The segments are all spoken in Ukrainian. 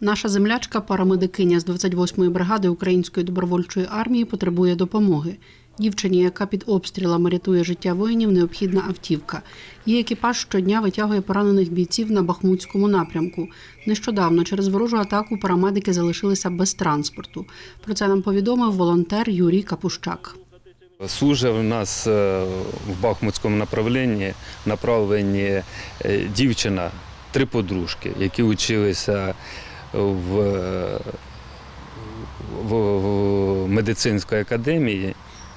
Наша землячка, парамедикиня з 28-ї бригади Української добровольчої армії, потребує допомоги. Дівчині, яка під обстрілами рятує життя воїнів, необхідна автівка. Її екіпаж щодня витягує поранених бійців на Бахмутському напрямку. Нещодавно через ворожу атаку парамедики залишилися без транспорту. Про це нам повідомив волонтер Юрій Капущак. Служить у нас е, в Бахмутському направленні направленні е, дівчина, три подружки, які училися в, в, в медицинській академії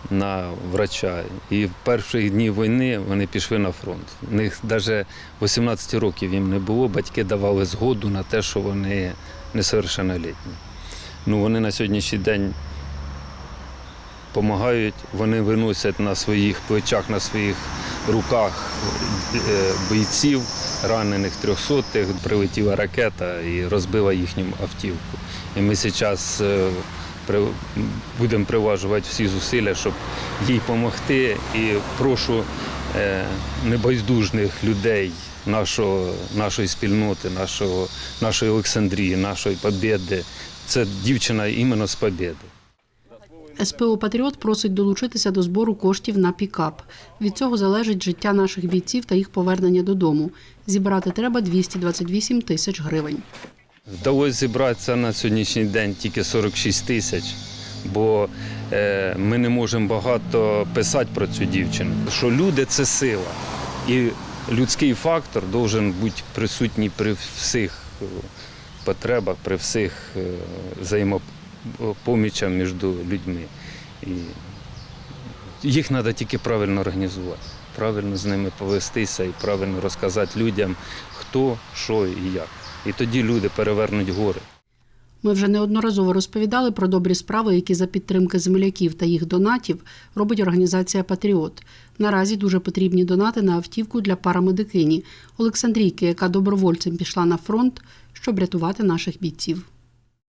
на врача. І в перші дні війни вони пішли на фронт. У них навіть 18 років їм не було, батьки давали згоду на те, що вони несовершеннолітні. Ну, вони на сьогоднішній день допомагають, вони виносять на своїх плечах, на своїх руках бійців, ранених трьохсотих. Прилетіла ракета і розбила їхню автівку. І ми зараз будемо приважувати всі зусилля, щоб їй допомогти. І прошу е, небайдужних людей нашого, нашої спільноти, нашого, нашої Олександрії, нашої Побєди. Це дівчина іменно з Побєди. СПО Патріот просить долучитися до збору коштів на пікап. Від цього залежить життя наших бійців та їх повернення додому. Зібрати треба 228 тисяч гривень. Вдалося зібратися на сьогоднішній день тільки 46 тисяч, бо е, ми не можемо багато писати про цю дівчину. Що люди це сила. І людський фактор має бути присутній при всіх потребах, при всіх е, взаємопомічах між людьми. І їх треба тільки правильно організувати, правильно з ними повестися і правильно розказати людям, хто, що і як. І тоді люди перевернуть гори. Ми вже неодноразово розповідали про добрі справи, які за підтримки земляків та їх донатів робить організація Патріот. Наразі дуже потрібні донати на автівку для парамедикині Олександрійки, яка добровольцем пішла на фронт, щоб рятувати наших бійців.